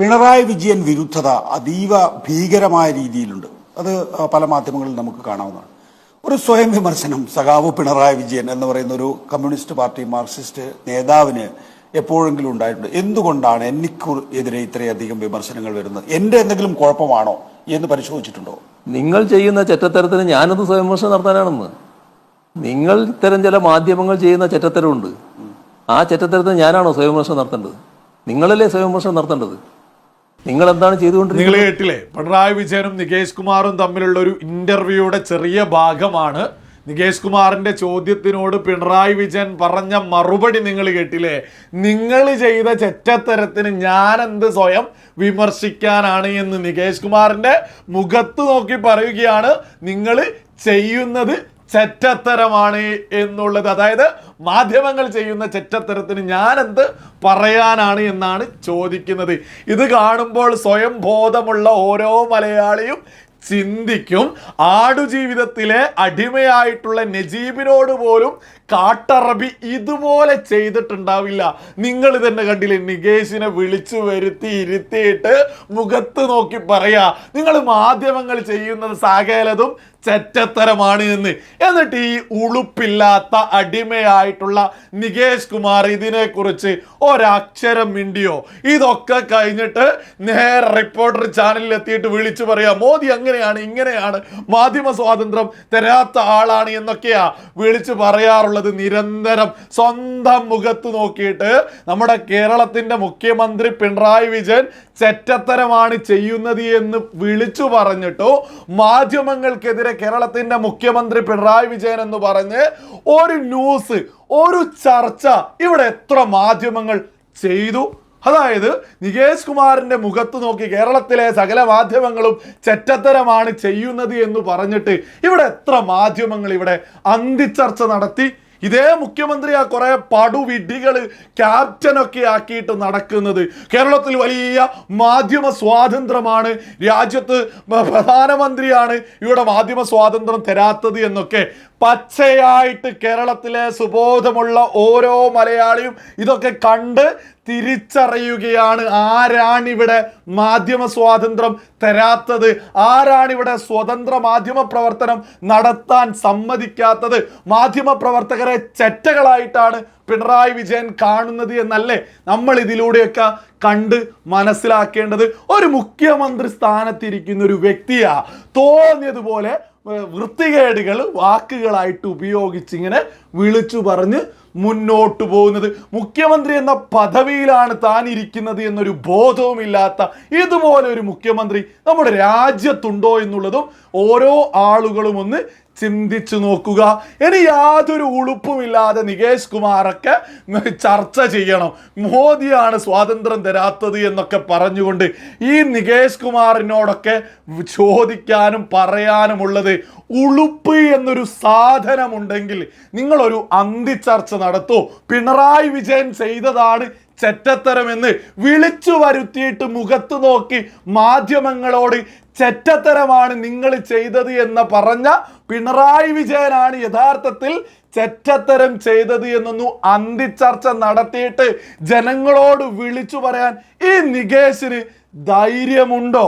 പിണറായി വിജയൻ വിരുദ്ധത അതീവ ഭീകരമായ രീതിയിലുണ്ട്. അത് പല മാധ്യമങ്ങളിൽ നമുക്ക് കാണാവുന്നതാണ്. ഒരു സ്വയം വിമർശനം സഖാവ് പിണറായി വിജയൻ എന്ന് പറയുന്ന ഒരു കമ്മ്യൂണിസ്റ്റ് പാർട്ടി മാർക്സിസ്റ്റ് നേതാവിന് എപ്പോഴെങ്കിലും ഉണ്ടായിട്ടുണ്ട്. എന്തുകൊണ്ടാണ് എനിക്ക് എതിരെ ഇത്രയധികം വിമർശനങ്ങൾ വരുന്നത്? എന്റെ എന്തെങ്കിലും കുഴപ്പമാണോ എന്ന് പരിശോധിച്ചിട്ടുണ്ടോ? നിങ്ങൾ ചെയ്യുന്ന ചെറ്റത്തരത്തിന് ഞാനത് സ്വയംവിമർശനം നടത്താനാണെന്ന്. നിങ്ങൾ ഇത്തരം ചില മാധ്യമങ്ങൾ ചെയ്യുന്ന ചെറ്റത്തരമുണ്ട്. ആ ചെറ്റത്തരത്തിന് ഞാനാണോ സ്വയം വിമർശനം നടത്തേണ്ടത്? നിങ്ങളല്ലേ സ്വയം വിമർശനം നടത്തേണ്ടത്? നിങ്ങൾ എന്താണ് ചെയ്തുകൊണ്ടിരിക്കുന്നത്? നിങ്ങൾ കേട്ടില്ലേ? പിണറായി വിജയനും നികേഷ് കുമാറും തമ്മിലുള്ള ഒരു ഇന്റർവ്യൂയുടെ ചെറിയ ഭാഗമാണ്. നികേഷ് കുമാറിന്റെ ചോദ്യത്തിനോട് പിണറായി വിജയൻ പറഞ്ഞ മറുപടി നിങ്ങൾ കേട്ടില്ലേ? നിങ്ങൾ ചെയ്ത ചെറ്റത്തരത്തിന് ഞാൻ എന്ത് സ്വയം വിമർശിക്കാനാണ് എന്ന് നികേഷ് കുമാറിന്റെ മുഖത്ത് നോക്കി പറയുകയാണ്. നിങ്ങൾ ചെയ്യുന്നത് ചെറ്റത്തരമാണ് എന്നുള്ളത്. അതായത് മാധ്യമങ്ങൾ ചെയ്യുന്ന ചെറ്റത്തരത്തിന് ഞാൻ എന്ത് പറയാനാണ് എന്നാണ് ചോദിക്കുന്നത്. ഇത് കാണുമ്പോൾ സ്വയം ബോധമുള്ള ഓരോ മലയാളിയും ചിന്തിക്കും. ആടുജീവിതത്തിലെ അടിമയായിട്ടുള്ള നജീബിനോട് പോലും കാട്ടറബി ഇതുപോലെ ചെയ്തിട്ടുണ്ടാവില്ല. നിങ്ങൾ തന്നെ കണ്ടില്ലേ? നികേഷിനെ വിളിച്ചു വരുത്തി ഇരുത്തിയിട്ട് മുഖത്ത് നോക്കി പറയാ. നിങ്ങൾ മാധ്യമങ്ങൾ ചെയ്യുന്നത് സകലതും ചെറ്റത്തരമാണ് എന്ന് എന്നിട്ട് ഈ ഉളുപ്പില്ലാത്ത അടിമയായിട്ടുള്ള നികേഷ് കുമാർ ഇതിനെക്കുറിച്ച് ഒരക്ഷരം മിണ്ടിയോ? ഇതൊക്കെ കഴിഞ്ഞിട്ട് നേരെ റിപ്പോർട്ടർ ചാനലിൽ എത്തിയിട്ട് വിളിച്ചു പറയാ മോദി അങ്ങനെയാണ് ഇങ്ങനെയാണ് മാധ്യമ സ്വാതന്ത്ര്യം തരാത്ത ആളാണ് എന്നൊക്കെയാ വിളിച്ചു പറയാറുള്ളത് നിരന്തരം. സ്വന്തം മുഖത്ത് നോക്കിയിട്ട് നമ്മുടെ കേരളത്തിന്റെ മുഖ്യമന്ത്രി പിണറായി വിജയൻ ചെറ്റത്തരമാണ് ചെയ്യുന്നത് എന്ന് വിളിച്ചു പറഞ്ഞിട്ടോ മാധ്യമങ്ങൾക്കെതിരെ കേരളത്തിന്റെ മുഖ്യമന്ത്രി പിണറായി വിജയൻ എന്ന് പറഞ്ഞ് ഒരു ന്യൂസ് ഒരു ചർച്ച ഇവിടെ എത്ര മാധ്യമങ്ങൾ ചെയ്തു? അതായത് നികേഷ് കുമാറിന്റെ മുഖത്ത് നോക്കി കേരളത്തിലെ സകല മാധ്യമങ്ങളും ചെറ്റത്തരമാണ് ചെയ്യുന്നത് എന്ന് പറഞ്ഞിട്ട് ഇവിടെ എത്ര മാധ്യമങ്ങൾ ഇവിടെ അന്തിച്ചർച്ച നടത്തി? ഇതേ മുഖ്യമന്ത്രിയാ കുറെ ക്യാപ്റ്റൻ ക്യാപ്റ്റനൊക്കെ ആക്കിയിട്ട് നടക്കുന്നത്. കേരളത്തിൽ വലിയ മാധ്യമ സ്വാതന്ത്ര്യമാണ്. രാജ്യത്ത് പ്രധാനമന്ത്രിയാണ് ഇവിടെ മാധ്യമ സ്വാതന്ത്ര്യം തരാത്തത് എന്നൊക്കെ പച്ചയായിട്ട് കേരളത്തിലെ സുബോധമുള്ള ഓരോ മലയാളിയും ഇതൊക്കെ കണ്ട് തിരിച്ചറിയുകയാണ്. ആരാണിവിടെ മാധ്യമ സ്വാതന്ത്ര്യം തരാത്തത്? ആരാണിവിടെ സ്വതന്ത്ര മാധ്യമ പ്രവർത്തനം നടത്താൻ സമ്മതിക്കാത്തത്? മാധ്യമ പ്രവർത്തകരെ ചെറ്റകളായിട്ടാണ് പിണറായി വിജയൻ കാണുന്നത് എന്നല്ലേ നമ്മൾ ഇതിലൂടെയൊക്കെ കണ്ട് മനസ്സിലാക്കേണ്ടത്? ഒരു മുഖ്യമന്ത്രി സ്ഥാനത്തിരിക്കുന്ന ഒരു വ്യക്തിയാ തോന്നിയതുപോലെ വൃത്തികേടുകൾ വാക്കുകളായിട്ട് ഉപയോഗിച്ച് ഇങ്ങനെ വിളിച്ചു പറഞ്ഞ് മുന്നോട്ട് പോകുന്നത്. മുഖ്യമന്ത്രി എന്ന പദവിയിലാണ് താൻ ഇരിക്കുന്നത് എന്നൊരു ബോധവുമില്ലാത്ത ഇതുപോലെ ഒരു മുഖ്യമന്ത്രി നമ്മുടെ രാജ്യത്തുണ്ടോ എന്നുള്ളതും ഓരോ ആളുകളും ഒന്ന് ചിന്തിച്ചു നോക്കുക. ഇനി യാതൊരു ഉളുപ്പുമില്ലാതെ നികേഷ് കുമാറൊക്കെ ചർച്ച ചെയ്യണം. മോദിയാണ് സ്വാതന്ത്ര്യം തരാത്തത് എന്നൊക്കെ പറഞ്ഞുകൊണ്ട് ഈ നികേഷ് കുമാറിനോടൊക്കെ ചോദിക്കാനും പറയാനുമുള്ളത് ഉളുപ്പ് എന്നൊരു സാധനമുണ്ടെങ്കിൽ നിങ്ങളൊരു അന്തിച്ചർച്ച നടത്തൂ. പിണറായി വിജയൻ ചെയ്തതാണ് ചെറ്റത്തരമെന്ന് വിളിച്ചു വരുത്തിയിട്ട് മുഖത്ത് നോക്കി മാധ്യമങ്ങളോട് ചെറ്റത്തരമാണ് നിങ്ങൾ ചെയ്തത് എന്ന് പറഞ്ഞ പിണറായി വിജയനാണ് യഥാർത്ഥത്തിൽ ചെറ്റത്തരം ചെയ്തത് എന്നൊന്നു അന്തിച്ചർച്ച നടത്തിയിട്ട് ജനങ്ങളോട് വിളിച്ചു പറയാൻ ഈ നികേഷിന് ധൈര്യമുണ്ടോ?